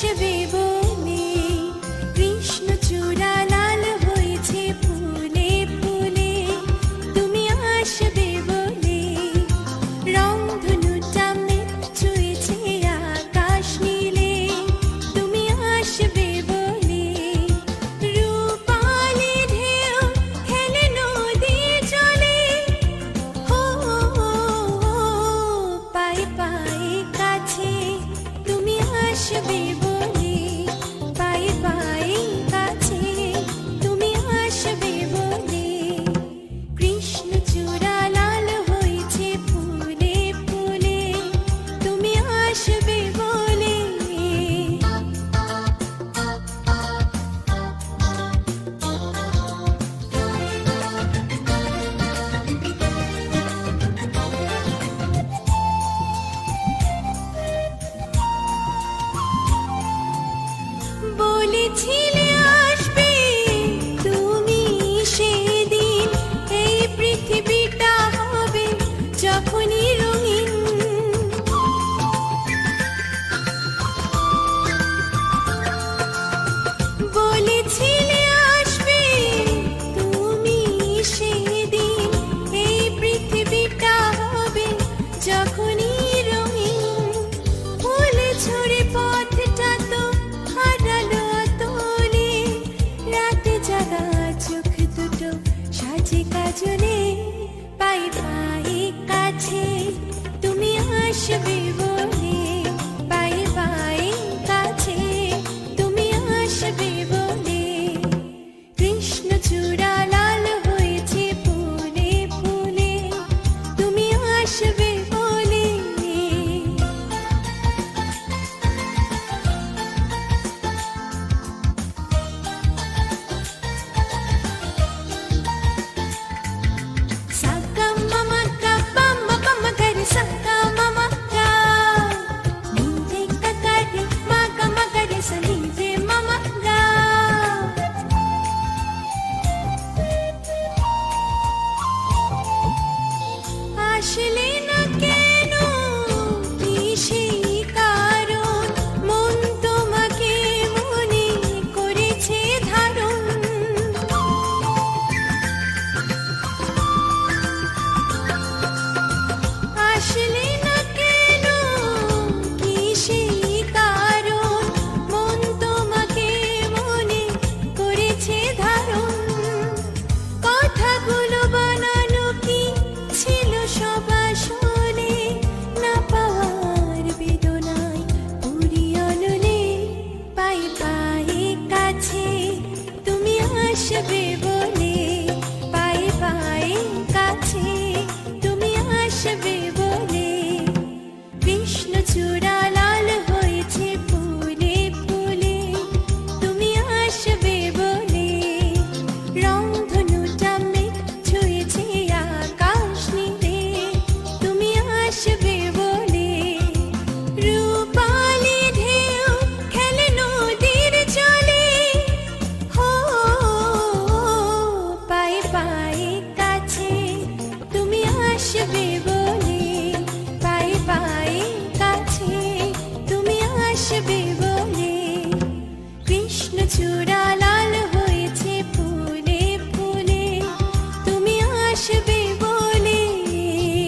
should ছিল সজনে পাই পাই কাছে। তুমি আসবে বলে পাই পাই কাছে। তুমি আসবে বলে কৃষ্ণ চূড়া 实力。